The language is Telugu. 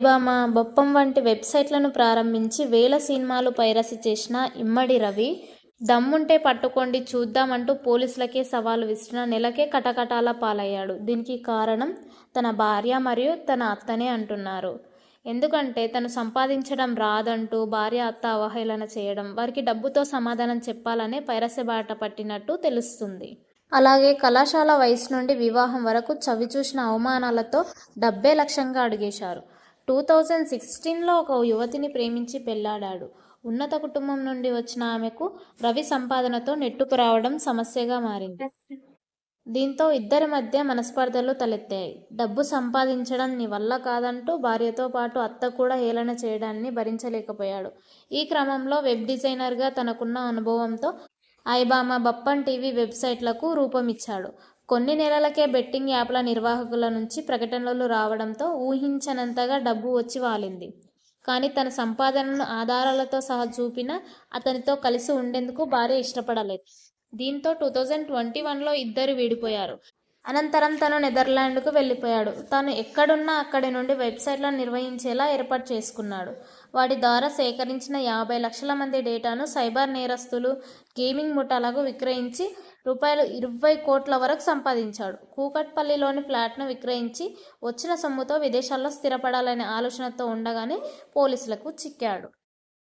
బామ బొప్పం వంటి వెబ్సైట్లను ప్రారంభించి వేల సినిమాలు పైరసీ చేసిన ఇమ్మడి రవి దమ్ముంటే పట్టుకోండి చూద్దామంటూ పోలీసులకే సవాలు విసిరిన నెలకే కటకటాల పాలయ్యాడు. దీనికి కారణం తన భార్య మరియు తన అత్తనే అంటున్నారు. ఎందుకంటే తను సంపాదించడం రాదంటూ భార్య అత్త అవహేళన చేయడం వారికి డబ్బుతో సమాధానం చెప్పాలనే పైరస బాట పట్టినట్టు తెలుస్తుంది. అలాగే కళాశాల వయసు నుండి వివాహం వరకు చవిచూసిన అవమానాలతో డబ్బే లక్ష్యంగా అడిగేశారు. టూ థౌజండ్ సిక్స్టీన్లో ఒక యువతిని ప్రేమించి పెళ్ళాడాడు. ఉన్నత కుటుంబం నుండి వచ్చిన ఆమెకు రవి సంపాదనతో నెట్టుకు రావడం సమస్యగా మారింది. దీంతో ఇద్దరి మధ్య మనస్పర్ధలు తలెత్తాయి. డబ్బు సంపాదించడం నీ వల్ల కాదంటూ భార్యతో పాటు అత్త కూడా హేళన చేయడాన్ని భరించలేకపోయాడు. ఈ క్రమంలో వెబ్ డిజైనర్గా తనకున్న అనుభవంతో ఐబామా బప్పన్ టీవీ వెబ్సైట్లకు రూపమిచ్చాడు. కొన్ని నెలలకే బెట్టింగ్ యాప్ల నిర్వాహకుల నుంచి ప్రకటనలు రావడంతో ఊహించనంతగా డబ్బు వచ్చి వాలింది. కానీ తన సంపాదనను ఆధారాలతో సహా చూపిన అతనితో కలిసి ఉండేందుకు భార్య ఇష్టపడలేదు. దీంతో టూ థౌజండ్ ట్వంటీ వన్లో ఇద్దరు విడిపోయారు. అనంతరం తను నెదర్లాండ్కు వెళ్ళిపోయాడు. తాను ఎక్కడున్నా అక్కడి నుండి వెబ్సైట్లను నిర్వహించేలా ఏర్పాటు చేసుకున్నాడు. వాటి ద్వారా సేకరించిన యాభై లక్షల మంది డేటాను సైబర్ నేరస్తులు గేమింగ్ ముఠాలకు విక్రయించి రూపాయలు ఇరవై కోట్ల వరకు సంపాదించాడు. కూకట్పల్లిలోని ఫ్లాట్ను విక్రయించి వచ్చిన సొమ్ముతో విదేశాల్లో స్థిరపడాలనే ఆలోచనతో ఉండగానే పోలీసులకు చిక్కాడు.